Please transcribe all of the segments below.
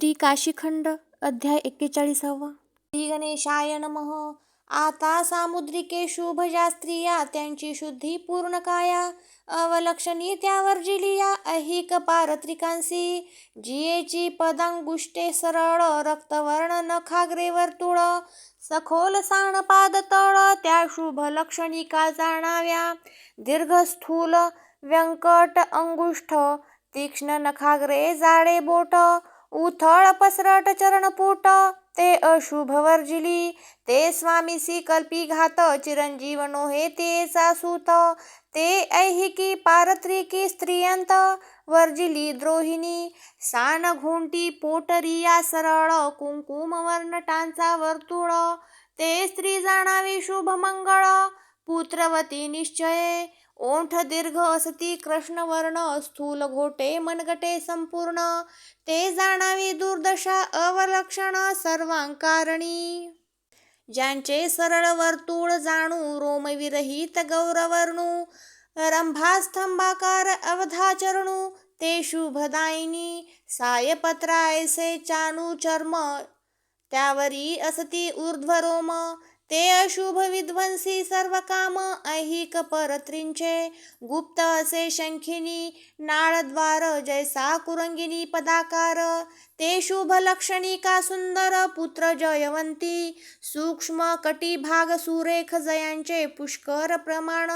श्री काशीखंड अध्याय एक्केचाळीसावा. श्री गणेशाय नमः. आता सामुद्रिकेषु भजा स्त्रिया त्यांची शुद्धी पूर्ण काया. अवलक्षणी त्यावर जिलिया अहिक पारत्रिकांसी. जियेची पदांगुष्टे सरळ रक्तवर्ण नखाग्रे वर्तुळ सखोल सांड पाद तळ त्या शुभ लक्षणी का जाणाव्या. दीर्घ स्थूल व्यंकट अंगुष्ठ तीक्ष्ण नखाग्रे जाडे बोट. उथळ पसरट चरणपूट ते अशुभ वर्जिली. ते स्वामीसी कल्पी घात चिरंजीव नोहे तेचा सूत ते ऐहिकी पारत्रिकी स्त्रियंत वर्जिली द्रोहिणी. सान घोंटी पोटरिया सरळ कुंकुम वर्णटांचा वर्तुळ. ते स्त्री जाणावी शुभ मंगळ पुत्रवती निश्चये. ओंठ दीर्घ असती कृष्णवर्ण स्थूल घोटे मनगटे संपूर्ण. ते जाणावी दुर्दशा अवलक्षण सर्वांकारणी. ज्यांचे सरळ वर्तुळ जाणू रोमविरहित गौरवर्णू रंभास्तंभाकार अवधाचरणू ते शुभदायिनी. सायपत्रायसे चानू चर्म त्यावरी असती ऊर्ध्वरोम. ते अशुभ विध्वंसी सर्व काम ऐहिक परत्रिंचे गुप्त असे शंखिनी नाळद्वार जैसा कुरंगिनी पदाकार. ते शुभ लक्षणी का सुंदर पुत्र जयवंती. सूक्ष्म कटी भाग सुरेख जयांचे पुष्कर प्रमाण.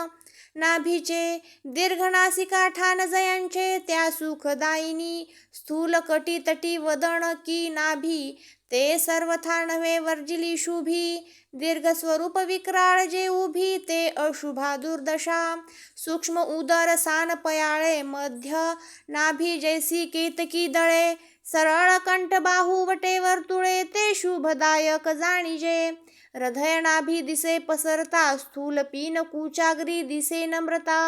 नाभीचे दीर्घनासिका नासिका जयांचे त्या सुखदायिनी स्थूल कटी तटी वदन की नाभी ते सर्वथा नव्हे वर्जिली शुभी दीर्घ स्वरूप विक्राळ जे उभी ते अशुभा दुर्दशा सूक्ष्म उदर सान पयाळे मध्य नाभी जैसी केतकी दळे सरळ कंठ बाहू वटे वर्तुळे ते शुभदायक जाणीजे हृदयनाभी दिसे पसरता स्थूल पीन कुचाग्री दिसे नम्रता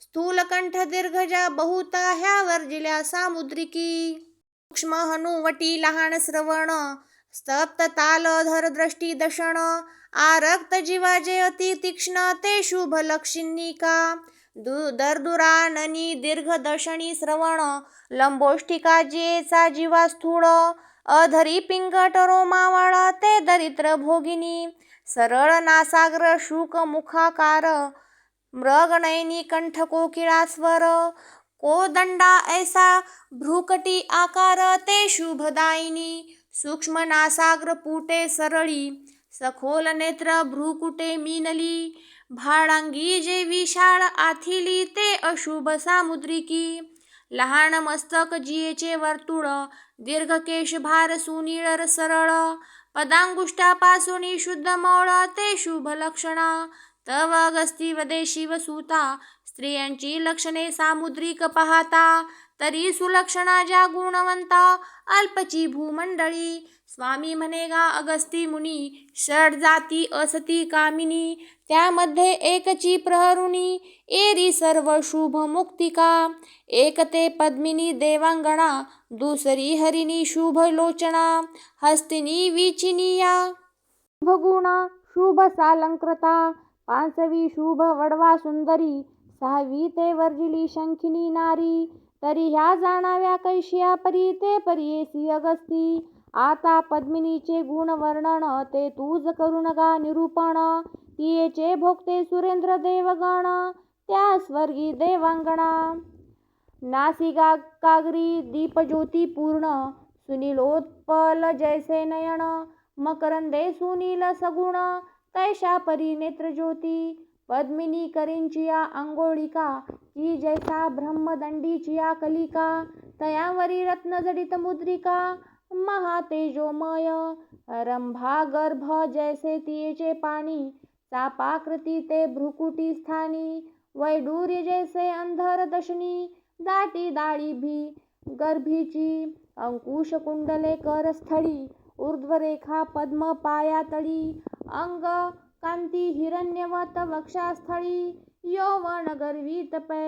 स्थूल कंठ दीर्घजा बहुता ह्या वर्जिल्या सामुद्रिकी। सूक्ष्म हनुवटी लहान श्रवण स्तप्त ताल धर दृष्टी दशण आरक्त जीवाजे अति तीक्ष्ण ते शुभ लक्षिणिका। दु दर्दुराननी दीर्घ श्रवण लंबोष्टिका जेचा जीवा स्थूळ अधरी पिंगट रोमावळ ते दरिद्र भोगिनी सरळ नासाग्र शुक मुखाकार मृगनयनी कंठ कोकिळा स्वर कोदंडा ऐसा भ्रुकटी आकार ते शुभदायिनी सूक्ष्म नासाग्र पुटे सरळी सखोल नेत्र भ्रुकुटे मीनली भाडांगी जे विशाळ आथिली ते अशुभ सामुद्रिकी लहान मस्तक जियेचे वर्तुळ दीर्घकेशभार भार सुनीळ सरळ पदांगुष्टापासून शुद्ध मौळ ते शुभ लक्षणा. तव अगस्ती वदे शिवसुता स्त्रियांची लक्षणे सामुद्रिक पाहता. तरी सुलक्षणा ज्या गुणवंता अल्पची भूमंडळी. स्वामी म्हणेगा अगस्ती मुनी षड जाती असती कामिनी त्यामध्ये एकची प्रहरुणी एरी सर्व शुभ मुक्तिका. एक ते पद्मिनी देवांगणा दुसरी हरिणी शुभ लोचना हस्तिनी विचिनिया शुभगुणा शुभ सालंकृता पांचवी शुभ वडवा सुंदरी सहावी ते वर्जिली शंखिनी नारी. तरी ह्या जाणाव्या कैशिया परी ते परियेसी अगस्ती. आता पद्मिनीचे गुण वर्णन ते तूज करून गा निरूपण. तियेचे भोगते सुरेंद्र देवगण त्या स्वर्गी देवांगणा. नासिका कागरी दीपज्योती पूर्ण. सुनीलोत्पल जैसे नयन मकरंदे सुनील सगुण. तैशा परी नेत्रज्योती पद्मिनी करिंचिया अंगोळिका की जैसा ब्रह्मदंडीचिया कलिका तयावरी रत्नजडित मुद्रिका महातेजोमय रंभा गर्भ जैसे तियेचे पाणी चापाकृती ते भ्रुकुटी स्थानी वैडूर्य जैसे अंधर दशनी दाटी दाळी भी गर्भीची अंकुश कुंडले करस्थळी ऊर्ध्वरेखा पद्म पायातळी अंग कांती हिरण्यवत वक्षास्थळी यौवन गर्वित पै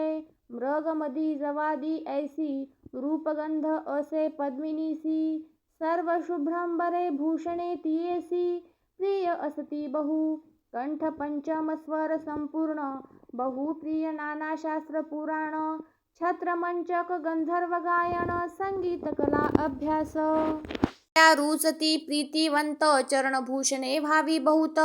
मृगमदी जवादी ऐसी रूपगंध असे पद्मिनीसी सर्व शुभ्रंबरे भूषणे तियेसी प्रिय असती बहु कंठ पंचम स्वर संपूर्ण बहुप्रिय नाना शास्त्र पुराण छत्रमंचक गंधर्व गायन संगीत कला अभ्यास। त्या रुचती प्रीतिवंत चरणभूषणे भावी बहुत.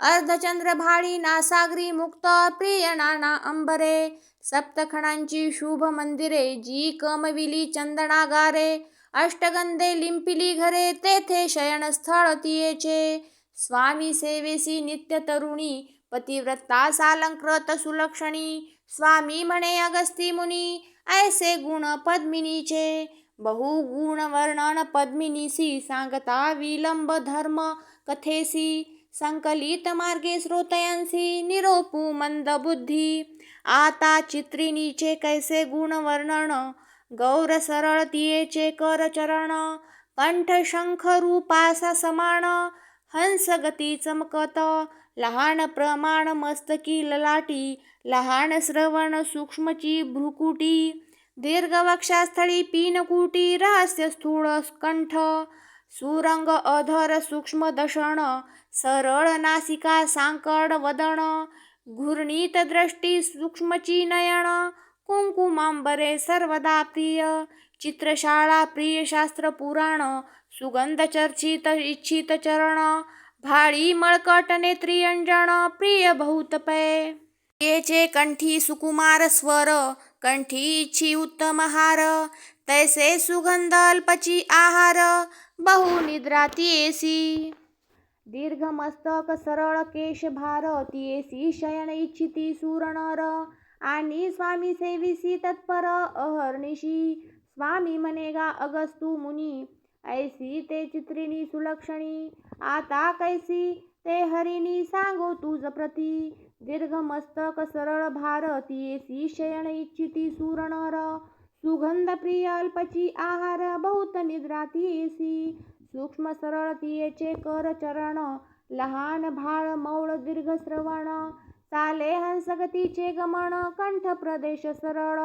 अर्धचंद्र भाळी नासागरी मुक्त प्रिय नाना अंबरे. सप्तखणांची शुभ मंदिरे जी कमविली चंदनागारे. अष्टगंधे लिंपिली घरे तेथे शयनस्थळ तियेचे. स्वामी सेवेसी नित्य तरुणी पतिव्रता सालंकृत सुलक्षणी. स्वामी म्हणे अगस्ती मुनी ऐसे गुण पद्मिनीचे. बहुगुणवर्णन पद्मिनीसी सांगता विलंब धर्म कथेसी। संकलित मार्गे श्रोतयांसी निरोपू मंद बुद्धी। आता चित्रिणीचे कैसे गुणवर्णन? गौर सरळ तियेचे कर चरण। कंठ शंख रूपासा समान। हंस गती चमकत। लहान प्रमाण मस्तकी ललाटी। लहान श्रवण सूक्ष्मची भ्रुकुटी। दीर्घवक्षास्थळी पीनकुटी रहस्य स्थूळ कंठ सुरंग अधर सूक्ष्म दशण सरळ नासिका सांकड वदन घूर्णित दृष्टी सूक्ष्मची नयन कुंकुमांबरे सर्वदा प्रिय चित्रशाळा प्रिय शास्त्र पुराण सुगंध चर्चित इच्छित चरण भाळी मळकट नेत्रियंजन प्रिय बहुत येचे कंठी सुकुमार स्वर कंठीची उत्तम हार तैसे सुगंध अल्पची आहार बहु निद्रा तियेसी. दीर्घ मस्तक सरळ केश भार तियेसी शयन इच्छिती सुरनर. आणि स्वामी सेविसी तत्पर अहर्निशी. स्वामी मनेगा अगस्तु मुनी ऐसी ते चित्रिणी सुलक्षणी. आता कैसी ते हरिणी सांगो तुझ प्रती. दीर्घमस्तक सरळ भार तियेसी शयन इच्छिती सुरनर। सुगंध प्रिय अल्पची आहार बहुत निद्रा सूक्ष्म सरळ तियेचे कर चरण लहान भाळ मौळ दीर्घ श्रवण। चाले हंसगतीचे गमन कंठ प्रदेश सरळ।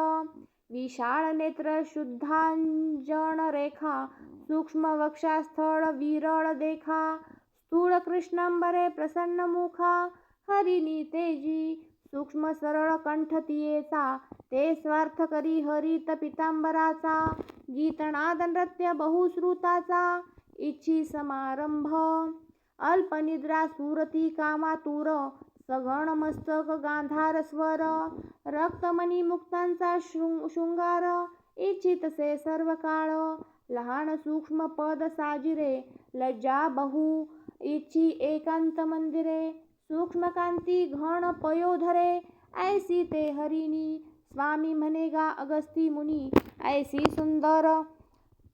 विशाळ नेत्र शुद्धांजन रेखा सूक्ष्म वक्षास्थळ विरळ देखा। स्थूळ कृष्णांबरे प्रसन्न मुखा। हरिनी तेजी सूक्ष्म सरळ कंठ तियेचा ते स्वार्थ करी हरित पितांबराचा गीतनाद नृत्य बहुश्रुताचा इच्छी समारंभ अल्पनिद्रा सुरती कामातुर सगण मस्तक गांधार स्वर रक्तमणी मुक्तांचा शृंग शृंगार इच्छितसे सर्व काळ लहान सूक्ष्म पद साजिरे लज्जा बहु इच्छी एकांत मंदिरे सूक्ष्मकांती घन पयोधरे ऐसी ते हरिणी. स्वामी म्हणेगा अगस्ती मुनी ऐसी सुंदर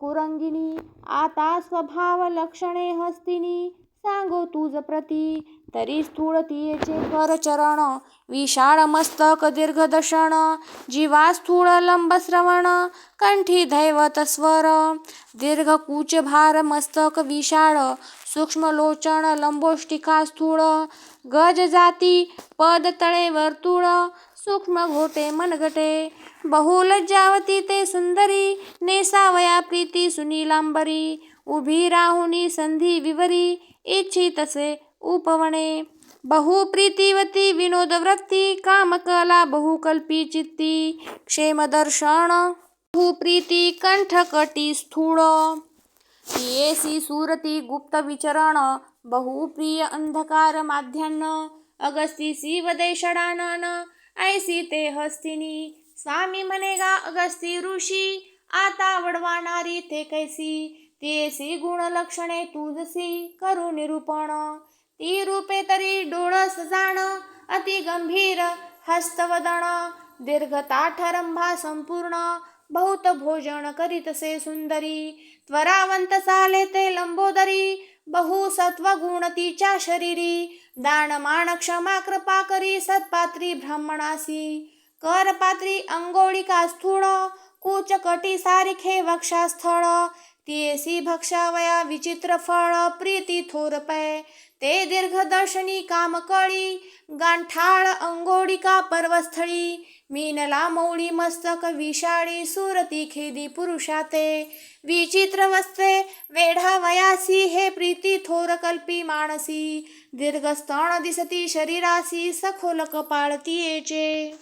कुरंगिणी. आता स्वभाव लक्षणे हस्तिनी. सांगो तुझ प्रती. तरी स्थूळ तियेचे कर चरण विशाळ मस्तक दीर्घ दर्शन जीवा स्थूळ लंब श्रवण कंठी दैवत स्वर. दीर्घ कूच भार मस्तक विशाळ सूक्ष्म लोचन लंबोष्टिका स्थूळ. गज जाती पद तळे वर्तुळ सूक्ष्म घोटे मनगटे. बहुलज्जावती ते सुंदरी नेसावया प्रीती सुनीलांबरी. उभी राहुनी संधी विवरी इच्छितसे उपवने। बहुप्रीतिवती विनोदवृत्ती कामकला बहुकल्पी चित्ती क्षेमदर्शन बहुप्रीती कंठकटी स्थूळ येसी सुरती गुप्त विचरण बहुप्रिय अंधकार माध्यान्न अगस्तीसी वदे ऐसी ते हस्तिनी स्वामी म्हणेगा अगस्ती ऋषी आता वडवाणारी ते कैसी तेसी गुण लक्षणे तुझसी करू निरूपण. ती रूपे तरी डोळस जाण अति गंभीर हस्तवदन. दीर्घताठरंभा संपूर्ण बहुत भोजन करीतसे सुंदरी. त्वरावंत चाले ते लंबोदरी बहु सत्वगुण तिच्या शरीरी. दानमान क्षमा कृपा करी सत्पात्री ब्राह्मणासी. करपात्री अंगोळिका स्थूळ कूचकटी सारिखे वक्षास्थळ. तियेसी भक्षावया विचित्र फळ प्रीती थोरपै ते दीर्घदर्शनी कामकळी गांठाळ अंगोडिका पर्वस्थळी. मीनला मौळी मस्तक विषाळी सुरती खेदी पुरुषाते. विचित्र वस्त्रे वेढावयासी हे प्रीती थोर कल्पी मानसी दीर्घस्तण दिसती शरीरासी सखोल कपाळ तियेचे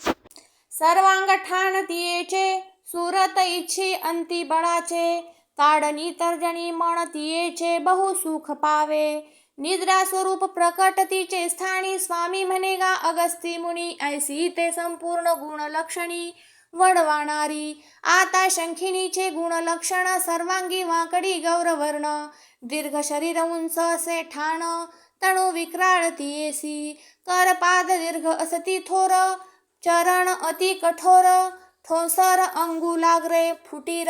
सर्वांग ठाण तियेचे सुरत इच्छी अंती बळाचे. काढणी तर्जनी मन तियेचे बहु सुख पावे. निद्रा स्वरूप प्रकट तिचे स्थानी स्वामी म्हणे गा अगस्ती मुनी ऐसी ते संपूर्ण गुण लक्षणी. वडवाणारी आता शंखिनीचे गुण लक्षण सर्वांगी वाकडी गौरवर्ण. दीर्घ शरीर उंच असे ठाण तणू विक्राळ तियेसी कर पाद दीर्घ असती थोर ठोसर अंगुलाग्रे फुटीर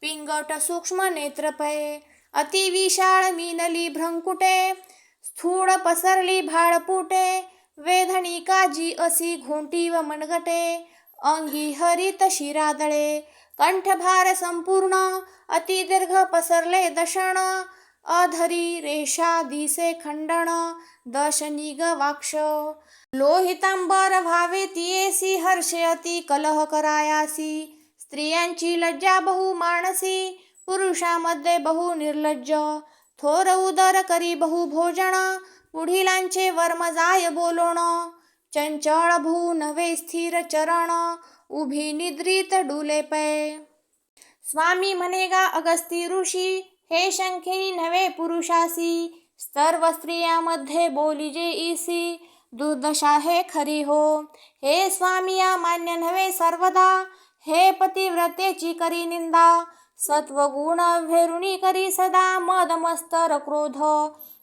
पिंगट सूक्ष्म नेत्रपये अति विशाळ मीनली भ्रंकुटे स्थूळ पसरली भाळपुटे वेधनिका जी असी घोंटी व मनगटे अंगी हरित शिरादळे कंठभार संपूर्ण अति दीर्घ पसरले दशण अधरी रेषा दिसे खंडण दशनिग वाक्ष लोहितांबर व्हावे तियेसी हर्षे अति कलह करायासी। स्त्रियांची लज्जा बहु मानसी पुरुषामध्ये बहु निर्लज्ज। थोर उदर करी बहु भोजन पुढिलांचे वर्म जाय बोलोण। चंचळ भू नवे स्थिर चरण उभी निद्रित डुले पै। स्वामी म्हणेगा अगस्ती ऋषी हे शंखिनी नवे पुरुषासी। सर्व स्त्रियामध्ये बोलिजे ईसी दुर्दशा हे खरी हो. हे स्वामी या मान्य नव्हे सर्वदा. हे पतिव्रतेची करी निंदा. सत्वगुण भेरुणी करी सदा. मद मस्तर क्रोध.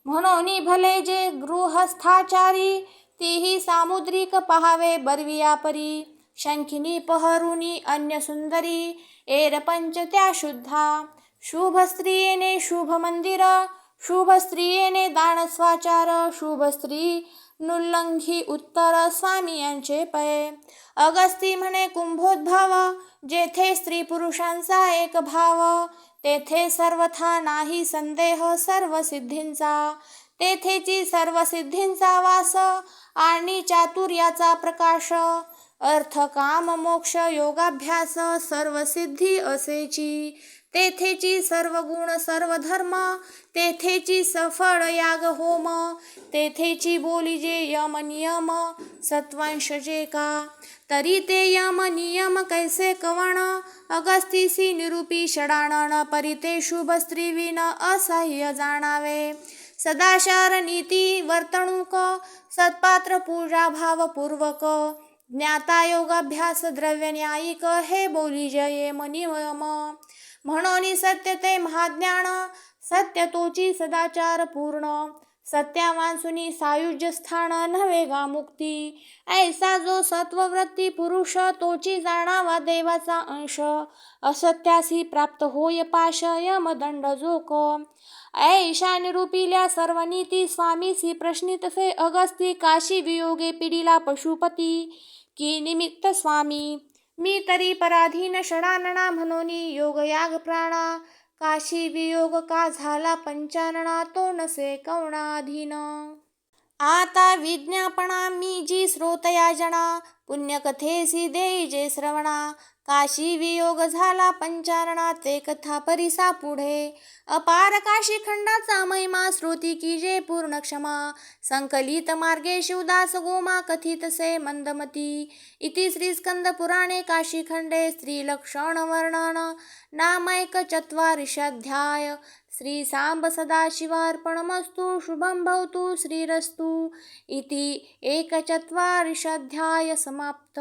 म्हणून भले जे गृहस्थाचारी तीही सामुद्रिक पहावे बरविया परी शंखिनी पहरुनी अन्य सुंदरी एर पंच त्या शुद्धा. शुभ स्त्रियेने शुभ मंदिर शुभ स्त्रियेने दान स्वाचार शुभ स्त्री नुल्लंघी उत्तर स्वामी यांचे पय अगस्ती म्हणे कुंभोद्भव जेथे स्त्री पुरुषांचा एक भाव तेथे सर्वथा नाही संदेह सर्व सिद्धींचा तेथेची सर्व सिद्धींचा वास आणि चातुर्याचा प्रकाश अर्थ काम मोक्ष योगाभ्यास सर्व सिद्धी असेची. तेथेची सर्व गुण सर्व धर्म तेथेची सफळ याग होम तेथेची बोली जे यम नियम सत्वांश जे का? तरी ते यम नियम कैसे कवण? अगस्तीसी निरूपी षडाणन परी ते शुभ स्त्री विन असह्य जाणावे। सदाचार नीती वर्तणूक सत्पात्र पूजा भावपूर्वक ज्ञाता योगाभ्यास द्रव्य न्यायिक हे बोली जये मनियम म्हणून सत्य ते महाज्ञान सत्य तोची सदाचार पूर्ण. सत्यावांसुनी सायुज्य स्थान नव्हे गा मुक्ती. ऐसा जो सत्ववृत्ती पुरुष तोची जाणावा देवाचा अंश. असत्यासी प्राप्त होय पाश यमदंड जोक. ऐशा निरूपिल्या सर्व नीती स्वामीसी प्रश्नितसे अगस्ती काशी वियोगे पिढीला पशुपती. की निमित्त स्वामी मी तरी पराधीन षडानणा म्हणून योगयाग प्राणा काशी वियोग का झाला पंचानणा तो नसे कवणाधीन आता विज्ञापना मी जी श्रोतया जना पुण्यकथेसी देई जे श्रवणा. काशी वियोग झाला पंचारणाचे कथा परिसा पुढे. अपार काशी खंडाचा महिमा श्रुती की जे पूर्ण क्षमा. संकलित मार्गे शिवदास गोमा कथितसे मंदमती. इति श्री स्कंद पुराणे काशी खंडे स्त्रीलक्षण वर्णन. नामैक चत्वारिशाध्याय श्री सांब सदाशिवार्पणमस्तु शुभं भवतु श्रीरस्तु. इति एकचत्वारिशाध्याय समाप्त.